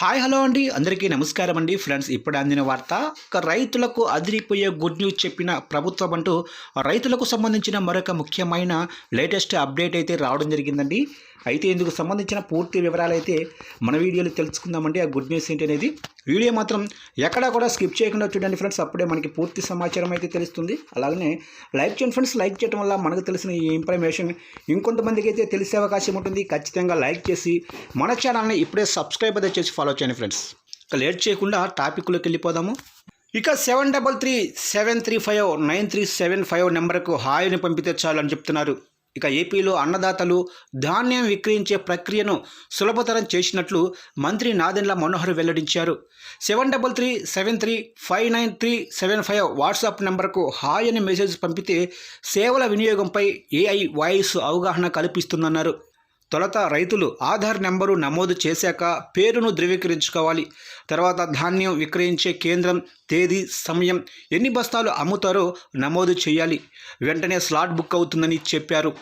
Hi hello అండి. అందరికీ నమస్కారం అండి. ఫ్రెండ్స్ ఇప్పుడు అందిన వార్త ఒక రైతులకు అదిరిపోయే గుడ్ న్యూస్ చెప్పిన ప్రభుత్వం అంటూ రైతులకు సంబంధించిన మరొక ముఖ్యమైన లేటెస్ట్ అప్డేట్ అయితే రావడం జరిగిందండి. అయితే ఇందుకు సంబంధించిన పూర్తి వివరాలు అయితే మన వీడియోలో తెలుసుకుందామండి. ఆ గుడ్ న్యూస్ ఏంటి అనేది వీడియో మాత్రం ఎక్కడా కూడా స్కిప్ చేయకుండా చూడండి ఫ్రెండ్స్. అప్పుడే మనకి పూర్తి సమాచారం అయితే తెలుస్తుంది. అలాగనే లైక్ చేయండి ఫ్రెండ్స్. లైక్ చేయడం వల్ల మనకు తెలిసిన ఈ ఇన్ఫర్మేషన్ ఇంకొంతమందికి అయితే తెలిసే అవకాశం ఉంటుంది. ఖచ్చితంగా లైక్ చేసి మన ఛానల్ని ఇప్పుడే సబ్స్క్రైబ్ అయితే చేసి ఫాలో చేయండి ఫ్రెండ్స్. ఇక లేట్ చేయకుండా టాపిక్లోకి వెళ్ళిపోదాము. ఇక seven double three seven three five nine three seven five నెంబర్కు హాయిని పంపితే చాలు అని చెప్తున్నారు. ఇక ఏపీలో అన్నదాతలు ధాన్యం విక్రయించే ప్రక్రియను సులభతరం చేసినట్లు మంత్రి నాదెండ్ల మనోహర్ వెల్లడించారు. Seven double three seven three five nine three seven five WhatsApp నెంబర్కు హాయ్ అని మెసేజ్ పంపితే సేవల వినియోగంపై ఏఐ వాయిస్ అవగాహన కల్పిస్తుందన్నారు. తొలుత రైతులు ఆధార్ నెంబరు నమోదు చేశాక పేరును ధృవీకరించుకోవాలి. తర్వాత ధాన్యం విక్రయించే కేంద్రం తేదీ సమయం ఎన్ని బస్తాలు అమ్ముతారో నమోదు చేయాలి. వెంటనే స్లాట్ బుక్ అవుతుందని చెప్పారు.